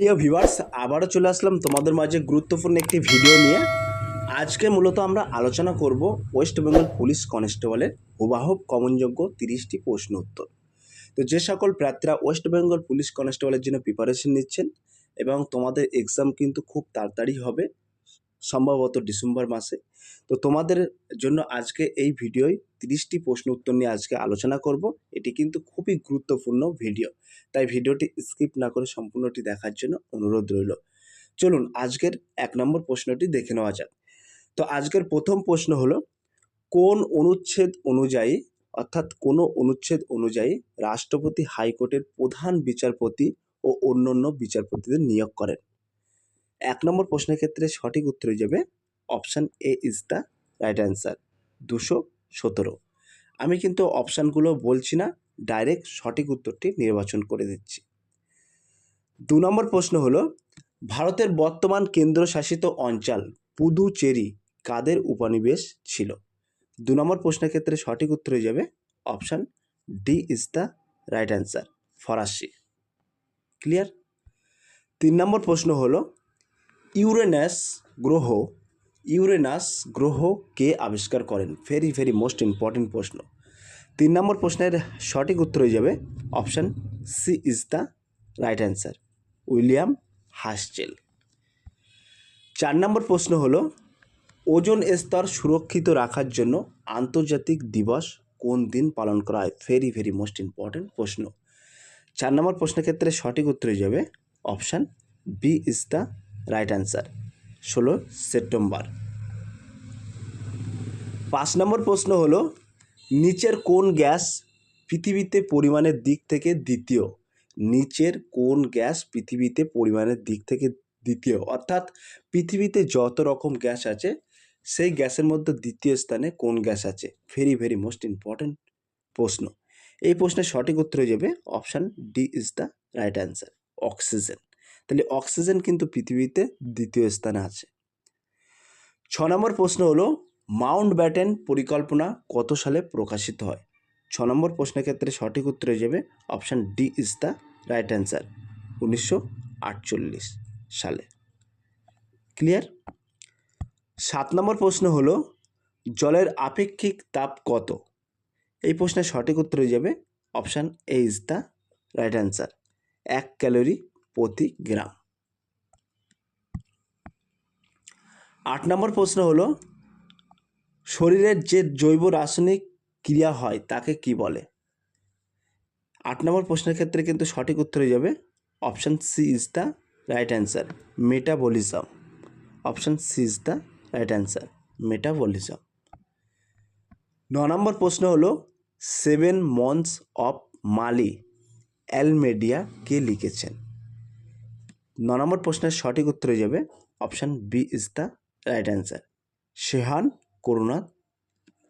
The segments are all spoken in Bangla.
প্রিয় ভিউয়ার্স, আবারও চলে আসলাম তোমাদের মাঝে গুরুত্বপূর্ণ একটি ভিডিও নিয়ে। আজকে মূলত আমরা আলোচনা করব ওয়েস্ট বেঙ্গল পুলিশ কনস্টেবলের হুবাহুব কমনযোগ্য তিরিশটি প্রশ্ন উত্তর। তো যে সকল প্রার্থীরা ওয়েস্ট বেঙ্গল পুলিশ কনস্টেবলের জন্য প্রিপারেশন নিচ্ছেন এবং তোমাদের এক্সাম কিন্তু খুব তাড়াতাড়ি হবে সম্ভবত ডিসেম্বর মাসে। তো তোমাদের জন্য আজকে এই ভিডিওয় তিরিশটি প্রশ্ন উত্তর নিয়ে আজকে আলোচনা করব। এটি কিন্তু খুবই গুরুত্বপূর্ণ ভিডিও। তাই ভিডিওটি স্কিপ না করে সম্পূর্ণটি দেখার জন্য অনুরোধ রইল। চলুন, আজকের এক নম্বর প্রশ্নটি দেখে নেওয়া যাক। তো আজকের প্রথম প্রশ্ন হলো, কোন অনুচ্ছেদ অনুযায়ী, অর্থাৎ কোনো অনুচ্ছেদ অনুযায়ী রাষ্ট্রপতি হাইকোর্টের প্রধান বিচারপতি ও অন্যান্য বিচারপতিদের নিয়োগ করেন? এক নম্বর প্রশ্নের ক্ষেত্রে সঠিক উত্তর হয়ে যাবে option A is the right answer দুশো সতেরো। আমি কিন্তু অপশানগুলো বলছি না ডাইরেক্ট সঠিক উত্তরটি নির্বাচন করে দিচ্ছি। দু নম্বর প্রশ্ন হলো, ভারতের বর্তমান কেন্দ্রশাসিত অঞ্চল পুদুচেরি কাদের উপনিবেশ ছিল? দু নম্বর প্রশ্নের ক্ষেত্রে সঠিক উত্তর হয়ে যাবে option D is the right answer ফরাসি। ক্লিয়ার তিন নম্বর প্রশ্ন হলো ইউরেনাস গ্রহ ইউরেনাস গ্রহ কে আবিষ্কার করেন? ভেরি ভেরি মোস্ট ইম্পর্টেন্ট প্রশ্ন। তিন নম্বর প্রশ্নের সঠিক উত্তর হয়ে যাবে option C is the right answer William Herschel. চার নম্বর প্রশ্ন হলো, ওজন স্তর সুরক্ষিত রাখার জন্য আন্তর্জাতিক দিবস কোন দিন পালন করা হয়? ভেরি ভেরি মোস্ট ইম্পর্টেন্ট প্রশ্ন। চার নম্বর প্রশ্নের ক্ষেত্রে সঠিক উত্তর হয়ে যাবে option B is the right answer. ষোলো সেপ্টেম্বর। পাঁচ নম্বর প্রশ্ন হলো, নিচের কোন গ্যাস পৃথিবীতে পরিমাণের দিক থেকে দ্বিতীয়? নিচের কোন গ্যাস পৃথিবীতে পরিমাণের দিক থেকে দ্বিতীয়? অর্থাৎ পৃথিবীতে যত রকম গ্যাস আছে, সেই গ্যাসের মধ্যে দ্বিতীয় স্থানে কোন গ্যাস আছে? ভেরি ভেরি মোস্ট ইম্পর্ট্যান্ট প্রশ্ন। এই প্রশ্নের সঠিক উত্তর হয়ে যাবে option D is the right answer. Oxygen. তাহলে অক্সিজেন কিন্তু পৃথিবীতে দ্বিতীয় স্থানে আছে। ছ নম্বর প্রশ্ন হলো, মাউন্ট ব্যাটেন পরিকল্পনা কত সালে প্রকাশিত হয়? ছ নম্বর প্রশ্নের ক্ষেত্রে সঠিক উত্তর হয়ে যাবে, option D is the right answer, উনিশশো আটচল্লিশ সালে। ক্লিয়ার? সাত নম্বর প্রশ্ন হলো, জলের আপেক্ষিক তাপ কত? এই প্রশ্নের সঠিক উত্তর হয়ে যাবে, option A is the right answer, এক ক্যালোরি প্রতি গ্রাম। আট নম্বর প্রশ্ন হলো শরীরের যে জৈব রাসায়নিক ক্রিয়া হয় তাকে কি বলে? আট নম্বর প্রশ্নের ক্ষেত্রে কিন্তু সঠিক উত্তর হয়ে যাবে option C is the right answer metabolism option C is the right answer metabolism ন নম্বর প্রশ্ন হলো seven months of Maali Almeida কে লিখেছেন? ন নম্বর প্রশ্নের সঠিক উত্তর হয়ে যাবে option B is the right answer. Shehan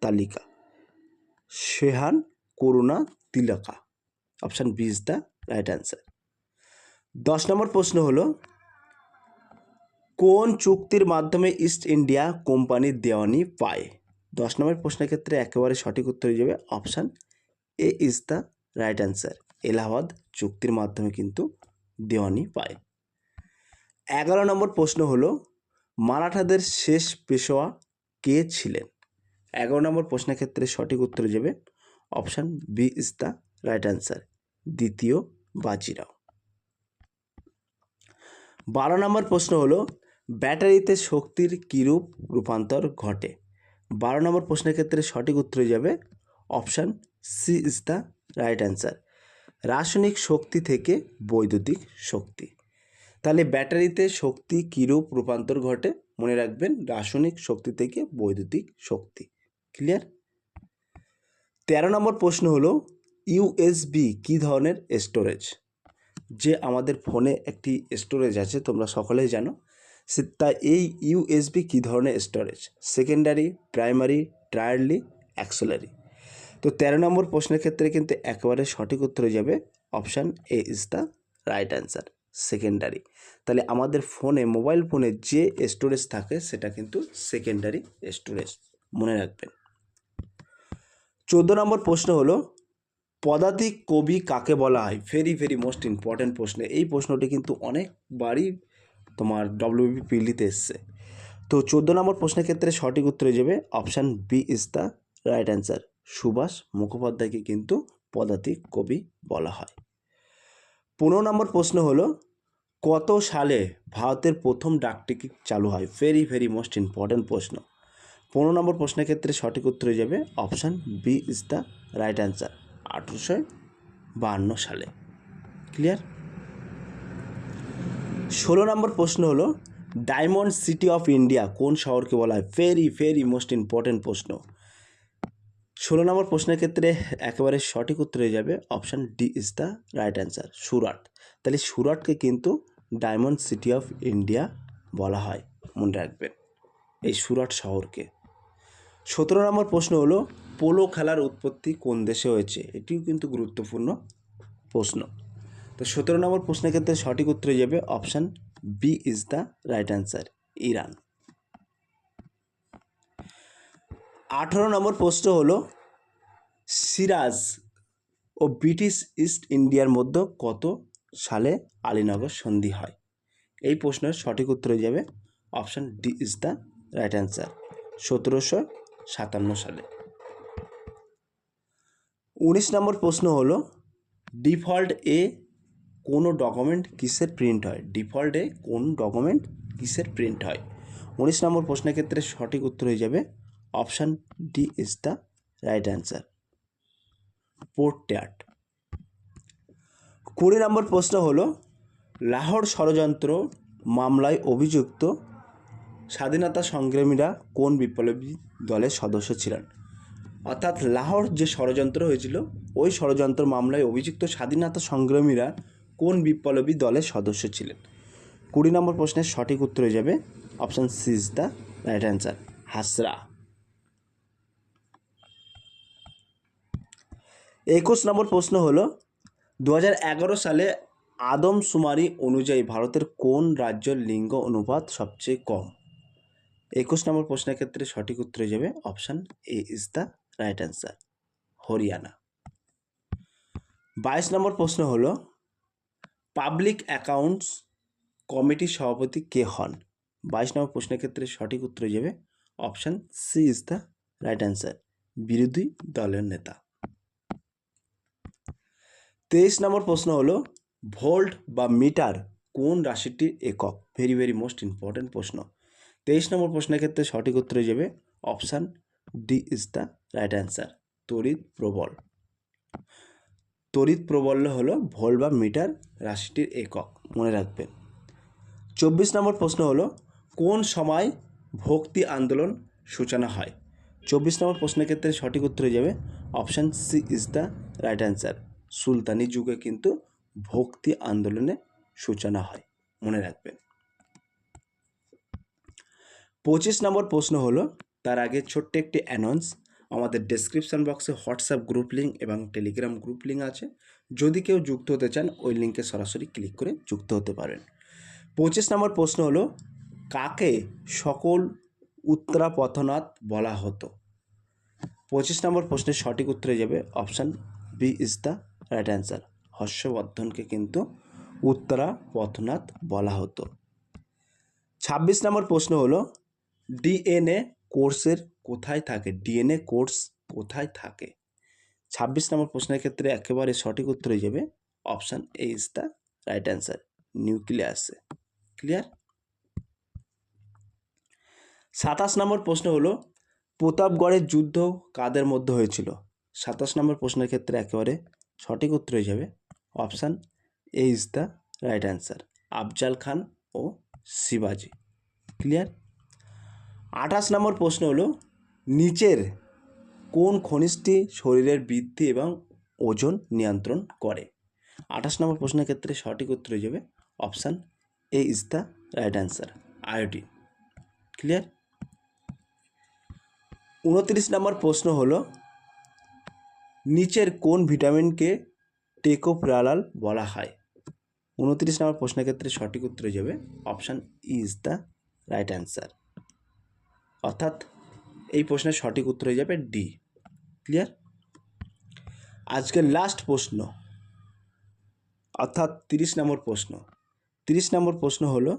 Karunatilaka. Shehan Karunatilaka. Option B is the right answer. দশ নম্বর প্রশ্ন হলো, কোন চুক্তির মাধ্যমে ইস্ট ইন্ডিয়া কোম্পানির দেওয়ানি পায়? দশ নম্বর প্রশ্নের ক্ষেত্রে একেবারে সঠিক উত্তর হয়ে যাবে option A is the right answer. Allahabad চুক্তির মাধ্যমে কিন্তু দেওয়ানি পায়। এগারো নম্বর প্রশ্ন হলো, মারাঠাদের শেষ পেশোয়া কে ছিলেন? এগারো নম্বর প্রশ্নের ক্ষেত্রে সঠিক উত্তর যাবে option B is the right answer. দ্বিতীয়, বাজিরাও। বারো নম্বর প্রশ্ন হলো, ব্যাটারিতে শক্তির কীরূপ রূপান্তর ঘটে? বারো নম্বর প্রশ্নের ক্ষেত্রে সঠিক উত্তর যাবে option C is the right answer. রাসায়নিক শক্তি থেকে বৈদ্যুতিক শক্তি। তাহলে ব্যাটারিতে শক্তি কীরূপ রূপান্তর ঘটে? মনে রাখবেন, রাসায়নিক শক্তি থেকে বৈদ্যুতিক শক্তি। ক্লিয়ার তেরো নম্বর প্রশ্ন হলো ইউএসবি কী ধরনের স্টোরেজ যে আমাদের ফোনে একটি স্টোরেজ আছে, তোমরা সকলেই জানো, সে তা এই ইউএসবি কী ধরনের storage secondary primary tertiary auxiliary তো তেরো নম্বর প্রশ্নের ক্ষেত্রে কিন্তু একেবারে সঠিক উত্তর যাবে option A is the right answer secondary তাহলে আমাদের ফোনে মোবাইল ফোনে যে স্টোরেজ থাকে, সেটা কিন্তু সেকেন্ডারি স্টোরেজ মনে রাখবেন। চোদ্দ নম্বর প্রশ্ন হলো, পদাতিক কবি কাকে বলা হয়? ভেরি ভেরি মোস্ট ইম্পর্ট্যান্ট প্রশ্ন। এই প্রশ্নটি কিন্তু অনেকবারই তোমার ডব্লিউবি পিলিতে এসছে। তো চোদ্দ নম্বর প্রশ্নের ক্ষেত্রে সঠিক উত্তরে যাবে option B is the right answer Subhash মুখোপাধ্যায়কে কিন্তু পদাতিক কবি বলা হয়। পনেরো নম্বর প্রশ্ন হলো, কত সালে ভারতের প্রথম ডাকটিকিট চালু হয়? ভেরি ভেরি মোস্ট ইম্পর্ট্যান্ট প্রশ্ন। পনেরো নম্বর প্রশ্নের ক্ষেত্রে সঠিক উত্তর হয়ে যাবে option B is the right answer আঠেরোশো বাহান্ন সালে। ক্লিয়ার ষোলো নম্বর প্রশ্ন হলো ডায়মন্ড সিটি অফ ইন্ডিয়া কোন শহরকে বলা হয়? ভেরি ভেরি মোস্ট ইম্পর্ট্যান্ট প্রশ্ন। ষোলো নম্বর প্রশ্নের ক্ষেত্রে একেবারে সঠিক উত্তর হয়ে যাবে option D is the right answer Surat. তাহলে সুরাটকে কিন্তু ডায়মন্ড সিটি অফ ইন্ডিয়া বলা হয়, মনে রাখবেন, এই সুরাট শহরকে। সতেরো নম্বর প্রশ্ন হলো, পোলো খেলার উৎপত্তি কোন দেশে হয়েছে? এটিও কিন্তু গুরুত্বপূর্ণ প্রশ্ন। তো সতেরো নম্বর প্রশ্নের ক্ষেত্রে সঠিক উত্তর হয়ে যাবে option B is the right answer Iran. আঠারো নম্বর প্রশ্ন হলো, সিরাজ ও ব্রিটিশ ইস্ট ইন্ডিয়ার মধ্যে কত সালে আলীনগর সন্ধি হয়? এই প্রশ্নের সঠিক উত্তর হয়ে যাবে option D is the right answer, সতেরোশো সাতান্ন সালে। উনিশ নম্বর প্রশ্ন হলো, ডিফল্ট এ কোনো ডকুমেন্ট কিসের প্রিন্ট হয়? ডিফল্টে কোন ডকুমেন্ট কিসের প্রিন্ট হয়? উনিশ নম্বর প্রশ্নের ক্ষেত্রে সঠিক উত্তর হয়ে যাবে option D is the right answer. পোর্ট্যাট কুড়ি নম্বর প্রশ্ন হলো, লাহোর ষড়যন্ত্র মামলায় অভিযুক্ত স্বাধীনতা সংগ্রামীরা কোন বিপ্লবী দলের সদস্য ছিলেন? অর্থাৎ লাহোর যে ষড়যন্ত্র হয়েছিল, ওই ষড়যন্ত্র মামলায় অভিযুক্ত স্বাধীনতা সংগ্রামীরা কোন বিপ্লবী দলের সদস্য ছিলেন? কুড়ি নম্বর প্রশ্নের সঠিক উত্তর হয়ে যাবে, option C is the right answer. Hazra. একুশ নম্বর প্রশ্ন হলো দু সালে আদমশুমারি অনুযায়ী ভারতের কোন রাজ্যের লিঙ্গ অনুপাত সবচেয়ে কম? একুশ নম্বর প্রশ্নের ক্ষেত্রে সঠিক উত্তর হয়ে যাবে option A is the right answer, Haryana. বাইশ নম্বর প্রশ্ন হলো, পাবলিক অ্যাকাউন্টস কমিটির সভাপতি কে হন? বাইশ নম্বর প্রশ্নের ক্ষেত্রে সঠিক উত্তর হয়ে যাবে option C is the right answer, বিরোধী দলের নেতা। তেইশ নম্বর প্রশ্ন হলো, ভোল্ট বা মিটার কোন রাশিটির একক? ভেরি ভেরি মোস্ট ইম্পর্ট্যান্ট প্রশ্ন। তেইশ নম্বর প্রশ্নের ক্ষেত্রে সঠিক উত্তর যাবে option D is the right answer তড়িৎ প্রবল। তড়িৎ প্রবল হলো ভোল্ট বা মিটার রাশিটির একক, মনে রাখবেন। চব্বিশ নম্বর প্রশ্ন হলো, কোন সময় ভক্তি আন্দোলন সূচনা হয়? চব্বিশ নম্বর প্রশ্নের ক্ষেত্রে সঠিক উত্তর যাবে option C is the right answer সুলতানি যুগে কিন্তু ভক্তি আন্দোলনের সূচনা হয়। মনে রাখবেন। পঁচিশ নম্বর প্রশ্ন হলো, তার আগে ছোট্ট একটি অ্যানাউন্স আমাদের ডেসক্রিপশন বক্সে হোয়াটসঅ্যাপ গ্রুপ লিঙ্ক এবং টেলিগ্রাম গ্রুপ লিঙ্ক আছে। যদি কেউ যুক্ত হতে চান, ওই লিঙ্কে সরাসরি ক্লিক করে যুক্ত হতে পারেন। পঁচিশ নম্বর প্রশ্ন হলো, কাকে সকল উত্তরাপথনাথ বলা হতো? পঁচিশ নম্বর প্রশ্নের সঠিক উত্তরে যাবে option B is the right answer হর্ষবর্ধনকে কিন্তু উত্তরা পথনাথ বলা হতো। ছাব্বিশ নম্বর প্রশ্ন হলো ডিএনএ কোর্সের কোথায় থাকে? ডিএনএ কোর্স কোথায় থাকে? ছাব্বিশ নম্বর প্রশ্নের ক্ষেত্রে একেবারে সঠিক উত্তর হয়ে যাবে option A is the right answer নিউক্লিয়াসে clear সাতাশ নম্বর প্রশ্ন হলো, প্রতাপগড়ের যুদ্ধ কাদের মধ্যে হয়েছিল? সাতাশ নম্বর প্রশ্নের ক্ষেত্রে একেবারে সঠিক উত্তর যাবে option A is the right answer. Afzal Khan ও শিবাজি। ক্লিয়ার? আঠাশ নম্বর প্রশ্ন হলো, নিচের কোন খনিজটি শরীরের বৃদ্ধি এবং ওজন নিয়ন্ত্রণ করে? আঠাশ নম্বর প্রশ্নের ক্ষেত্রে সঠিক উত্তর হয়ে যাবে option A is the right answer iodine clear? উনত্রিশ নম্বর প্রশ্ন হলো নিচের কোন ভিটামিনকে টেকোপ্রালাল বলা হয়? উনত্রিশ নম্বর প্রশ্নের ক্ষেত্রে সঠিক উত্তর যাবে। Option is the right answer অর্থাৎ এই প্রশ্নের সঠিক উত্তর হয়ে যাবে ডি ক্লিয়ার আজকের লাস্ট প্রশ্ন। অর্থাৎ তিরিশ নম্বর প্রশ্ন। তিরিশ নম্বর প্রশ্ন হলো,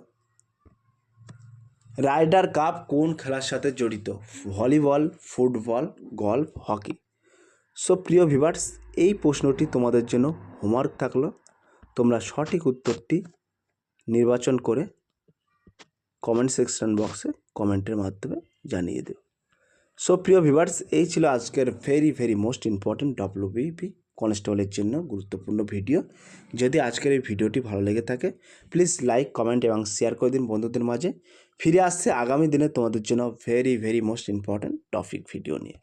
রাইডার কাপ কোন খেলার সাথে জড়িত? Volleyball, football, golf, hockey. So প্রিয় ভিভার্স এই প্রশ্নটি তোমাদের জন্য হোমওয়ার্ক থাকল। তোমরা সঠিক উত্তরটি নির্বাচন করে কমেন্ট সেকশন বক্সে কমেন্টের মাধ্যমে জানিয়ে দেবে সো প্রিয় ভিভার্স এই ছিল আজকের very very most important WBP কনস্টেবলের জন্য গুরুত্বপূর্ণ ভিডিও যদি আজকের এই ভিডিওটি ভালো লেগে থাকে প্লিজ লাইক কমেন্ট এবং শেয়ার করে দিন বন্ধুদের মাঝে। ফিরে আসছে আগামী দিনে তোমাদের জন্য very very most important topic video নিয়ে।